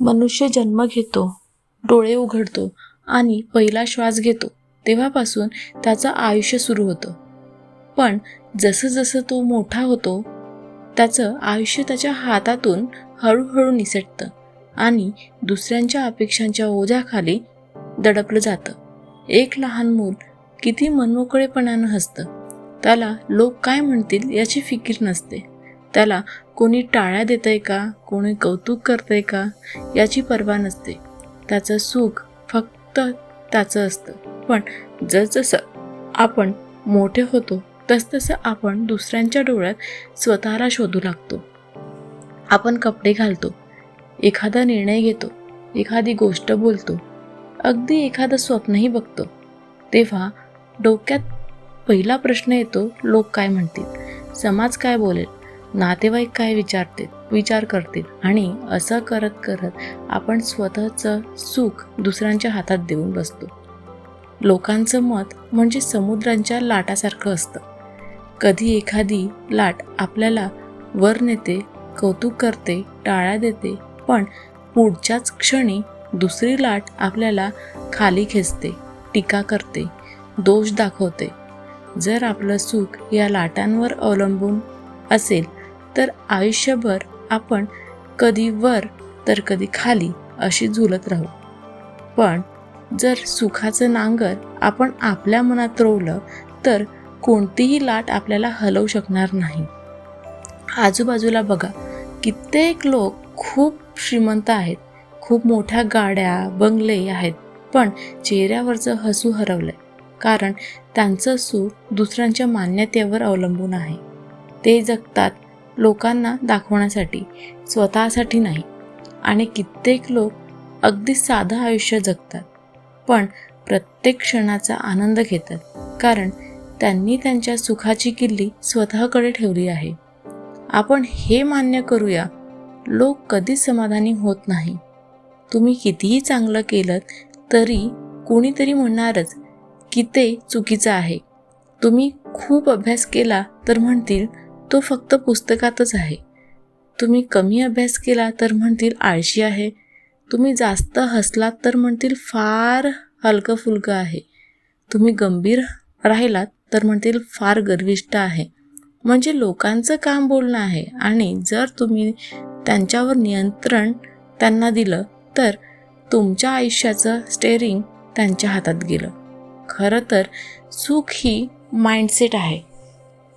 मनुष्य जन्म घेतो डोळे उघडतो आणि पहिला श्वास घेतो तेव्हापासून त्याचं आयुष्य सुरू होतं. पण जसं जसं तो मोठा होतो त्याचं आयुष्य त्याच्या हातातून हळूहळू निसटतं आणि दुसऱ्यांच्या अपेक्षांच्या ओझ्याखाली दडपलं जातं. एक लहान मूल किती मनमोकळेपणानं हसतं. त्याला लोक काय म्हणतील याची फिकीर नसते. त्याला कोणी टाळ्या देतंय का? कोणी कौतुक करतंय का? याची पर्वा नसते. त्याचं सुख फक्त त्याचं असतं. पण जसजसं आपण मोठे होतो तसतसं आपण दुसऱ्यांच्या डोळ्यात स्वतःला शोधू लागतो. आपण कपडे घालतो एखादा निर्णय घेतो एखादी गोष्ट बोलतो अगदी एखादं स्वप्नही बघतो. तेव्हा डोक्यात पहिला प्रश्न येतो लोक काय म्हणतील? समाज काय बोलेल? नातेवाईक काय विचारतील विचार करतील आणि असं करत करत आपण स्वतःचं सुख दुसऱ्यांच्या हातात देऊन बसतो. लोकांचं मत म्हणजे समुद्रांच्या लाटासारखं असतं. कधी एखादी लाट आपल्याला वर नेते कौतुक करते टाळ्या देते पण पुढच्याच क्षणी दुसरी लाट आपल्याला खाली खेचते टीका करते दोष दाखवते. जर आपलं सुख या लाटांवर अवलंबून असेल तर आयुष्यभर आपण कधी वर तर कधी खाली अशी झुलत राहू. पण जर सुखाचं नांगर आपण आपल्या मनात रोवलं तर कोणतीही लाट आपल्याला हलवू शकणार नाही. आजूबाजूला बघा कित्येक लोक खूप श्रीमंत आहेत खूप मोठ्या गाड्या बंगले आहेत पण चेहऱ्यावरचं हसू हरवलंय कारण त्यांचं सुख दुसऱ्यांच्या मान्यतेवर अवलंबून आहे. ते जगतात लोकांना दाखवण्यासाठी स्वतःसाठी नाही. आणि कित्येक लोक अगदी साधं आयुष्य जगतात पण प्रत्येक क्षणाचा आनंद घेतात कारण त्यांनी त्यांच्या सुखाची किल्ली स्वतःकडे ठेवली आहे. आपण हे मान्य करूया लोक कधीच समाधानी होत नाही. तुम्ही कितीही चांगलं केलं तरी कोणीतरी म्हणणारच की ते चुकीचं आहे. तुम्ही खूप अभ्यास केला तर म्हणतील तो फक्त पुस्तकातच आहे. तुम्ही कमी अभ्यास केला तर म्हणतील आळशी आहे. तुम्ही जास्त हसलात तर म्हणतील फार हलकं फुलकं आहे. तुम्ही गंभीर राहिलात तर म्हणतील फार गर्विष्ठ आहे. म्हणजे लोकांचं काम बोलणं आहे आणि जर तुम्ही त्यांच्यावर नियंत्रण त्यांना दिलं तर तुमच्या आयुष्याचं स्टेअरिंग त्यांच्या हातात गेलं. खरं तर सुख ही माइंडसेट आहे.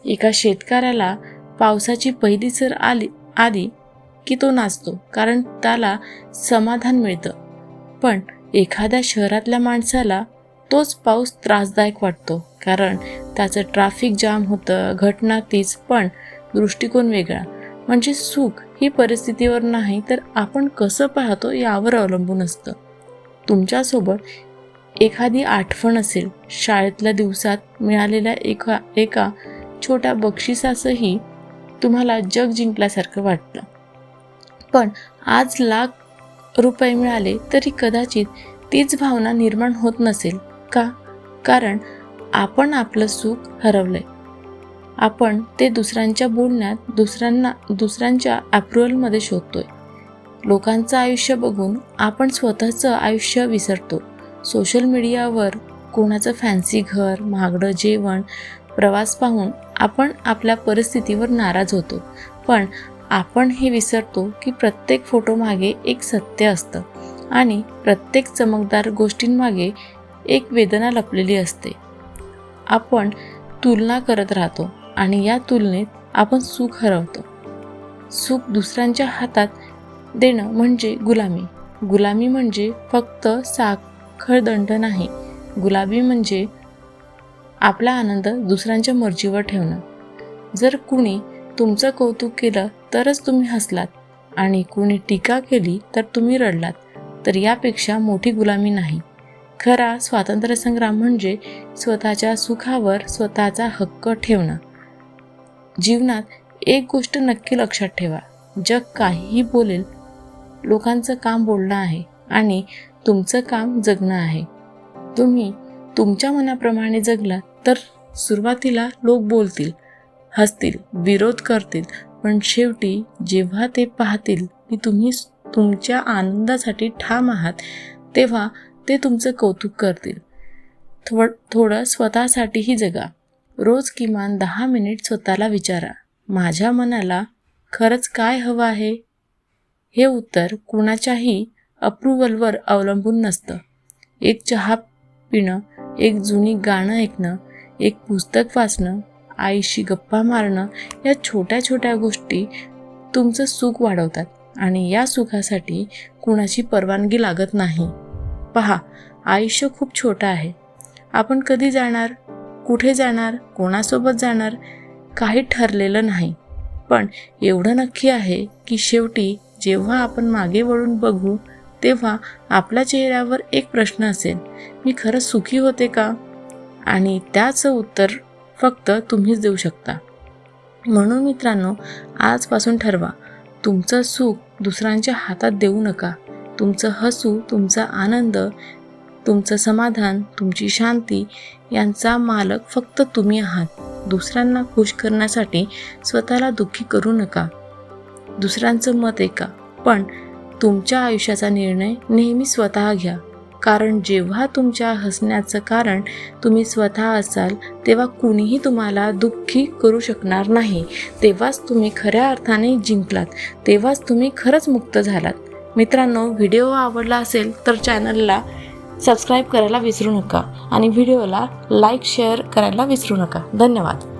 एका शेतकऱ्याला पावसाची पहिली सर आली आली की तो नाचतो कारण त्याला समाधान मिळतं. पण एखाद्या शहरातल्या माणसाला तोच पाऊस त्रासदायक वाटतो कारण त्याचं ट्रॅफिक जाम होतं घटना तीच पण दृष्टिकोन वेगळा. म्हणजे सुख ही परिस्थितीवर नाही तर आपण कसं पाहतो यावर अवलंबून असतं. तुमच्यासोबत एखादी आठवण असेल शाळेतल्या दिवसात मिळालेल्या एका एका छोट्या बक्षिसासही तुम्हाला जग जिंकल्यासारखं वाटतं. पण आज लाख रुपये मिळाले तरी कदाचित तीच भावना निर्माण होत नसेल का? कारण आपण आपलं सुख हरवलंय. आपण ते दुसऱ्यांच्या बोलण्यात दुसऱ्यांना दुसऱ्यांच्या अप्रुव्हलमध्ये शोधतोय. लोकांचं आयुष्य बघून आपण स्वतःचं आयुष्य विसरतो. सोशल मीडियावर कोणाचं फॅन्सी घर महागडं जेवण प्रवास पाहून आपण आपल्या परिस्थितीवर नाराज होतो. पण आपण हे विसरतो की प्रत्येक फोटोमागे एक सत्य असतं आणि प्रत्येक चमकदार गोष्टींमागे एक वेदना लपलेली असते. आपण तुलना करत राहतो आणि या तुलनेत आपण सुख हरवतो. सुख दुसऱ्यांच्या हातात देणं म्हणजे गुलामी. गुलामी म्हणजे फक्त साखळदंड नाही. गुलाबी म्हणजे आपला आनंद दुसऱ्यांच्या मर्जीवर ठेवणं. जर कुणी तुमचं कौतुक केलं तरच तुम्ही हसलात आणि कुणी टीका केली तर तुम्ही रडलात तर यापेक्षा मोठी गुलामी नाही. खरा स्वातंत्र्यसंग्राम म्हणजे स्वतःच्या सुखावर स्वतःचा हक्क ठेवणं. जीवनात एक गोष्ट नक्की लक्षात ठेवा जग काहीही बोलेल लोकांचं काम बोलणं आहे आणि तुमचं काम जगणं आहे. तुम्ही तुमच्या मनाप्रमाणे जगलात तर सुरुवातीला लोक बोलतील हसतील विरोध करतील पण शेवटी जेव्हा ते पाहतील की तुम्ही तुमच्या आनंदासाठी ठाम आहात तेव्हा ते तुमचं कौतुक करतील. थोड थोडं स्वतःसाठीही जगा. रोज किमान दहा मिनिट स्वतःला विचारा. माझ्या मनाला खरंच काय हवं आहे? हे उत्तर कुणाच्याही अप्रुव्हलवर अवलंबून नसतं. एक चहा पिणं एक जुनी गाणं ऐकणं एक पुस्तक वाचणं आईशी गप्पा मारणं या छोट्या छोट्या गोष्टी तुमचं सुख वाढवतात आणि या सुखासाठी कुणाची परवानगी लागत नाही. पहा आयुष्य खूप छोटं आहे. आपण कधी जाणार कुठे जाणार कोणासोबत जाणार काही ठरलेलं नाही. पण एवढं नक्की आहे की शेवटी जेव्हा आपण मागे वळून बघू तेव्हा आपल्या चेहऱ्यावर एक प्रश्न असेल मी खरंच सुखी होते का? आणि त्याचं उत्तर फक्त तुम्हीच देऊ शकता. म्हणून मित्रांनो आजपासून ठरवा. तुमचं सुख दुसऱ्यांच्या हातात देऊ नका. तुमचं हसू तुमचा आनंद तुमचं समाधान तुमची शांती यांचा मालक फक्त तुम्ही आहात. दुसऱ्यांना खुश करण्यासाठी स्वतःला दुःखी करू नका. दुसऱ्यांचं मत ऐका. पण तुमच्या आयुष्याचा निर्णय नेहमी स्वतः घ्या. कारण जेव्हा तुमच्या हसण्याचं कारण तुम्ही स्वतः असाल तेव्हा कुणीही तुम्हाला दुःखी करू शकणार नाही. तेव्हाच तुम्ही खऱ्या अर्थाने जिंकलात. तेव्हाच तुम्ही खरंच मुक्त झालात. मित्रांनो व्हिडिओ आवडला असेल तर चॅनलला सबस्क्राईब करायला विसरू नका आणि व्हिडिओला लाईक शेअर करायला विसरू नका. धन्यवाद.